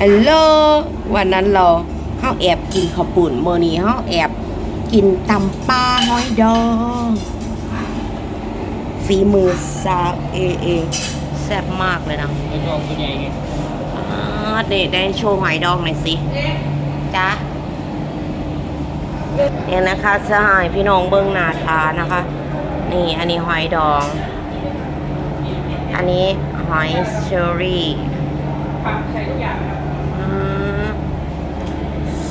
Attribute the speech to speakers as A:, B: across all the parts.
A: ฮัลโหลวันนั้นเราเขาแอบกินข้าวปุ่นเมื่อนี้เขาแอบกินตำปลาหอยดองฝีมือสาวเอเองแซ่บมากเลยนะ
B: ไอ้ดองตัวใหญ่ไง
A: อ่าเด็ดได้โชว์หอยดองหน่อยสิจ้าเนี่ยนะคะสหายพี่น้องเบิ้งหนาทานะคะ นี่อันนี้หอยดอง อันนี้หอยเชอรี่
B: ผักใช้ทุกอย่างครับ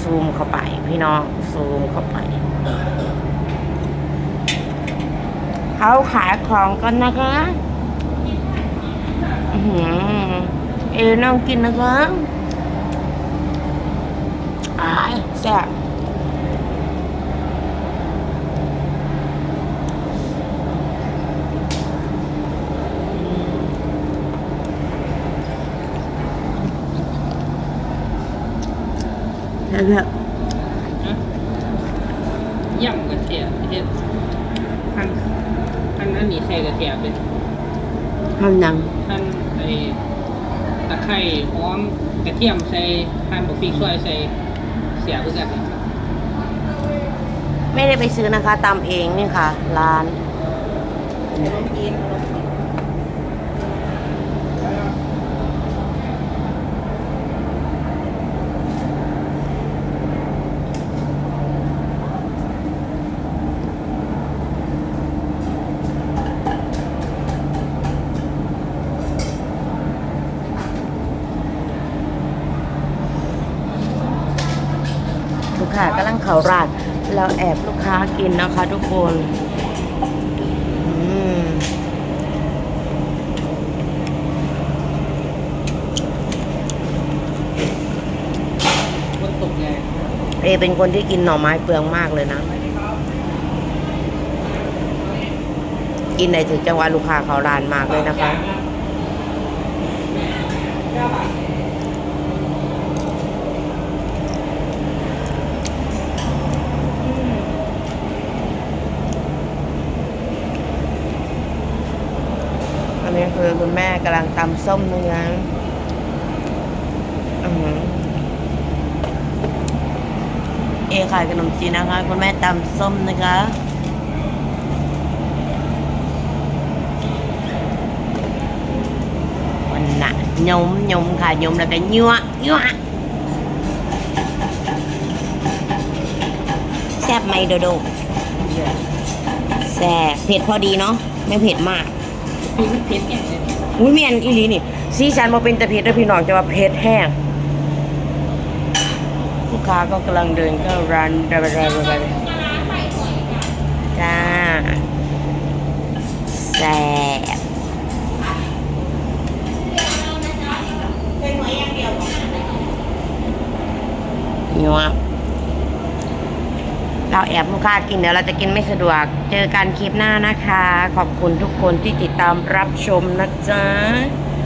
A: ซูมเข้าไปพี่น้องซูมเข้าไป เขาขายของกันนะคะเออเอน้องกินนะคะอายแซ่บ แล้วแบบ
B: ย่ำกระเทียมเทียมขั้นขั้นอันนี้ใส่กระเทียมเป็น
A: ทำยัง
B: ขั้นไอ้ตะไคร้หอมกระเทียมใส่ขั้นบะพริกซอยใส่เสียเพื่อกันเลย
A: ไม่ได้ไปซื้อนะคะตำเองนี่ค่ะ ร้านลูก ค้ากำลังเขาราดเราแอบลูกค้ากินนะคะทุกคนอืม
B: คนตกแรง
A: เอเป็นคนที่กินหน่อไม้เปลืองมากเลยนะ กินในถึงจังหวะลูกค้าเขารานมากเลยนะคะ นี้คือคุณแม่กำลังตำส้มเนื้ออือหือเอขายขนมจีนนะคะ คุณแม่ตำส้มนะคะวันน่ะยมยมค่ะยมแล้วก็ยั่วยั่วแซ่บไหมโดโดแซ่บเผ็ดพอดีเนาะไม่เผ็ดมาก
B: พริกเผ็ดแก่เลย
A: อุ้ยเมียนอีหลีนี่ซีซันมาเป็นแต่เพชรแล้วพี่น้องจะว่าเพชรแห้งลูกค้าก็กำลังเดินเข้าร้านระบายระบายจ้าแซ่บนัว เราแอบลูกค้ากินเดี๋ยวเราจะกินไม่สะดวก เจอกันคลิปหน้านะคะ ขอบคุณทุกคนที่ติดตามรับชมนะจ๊ะ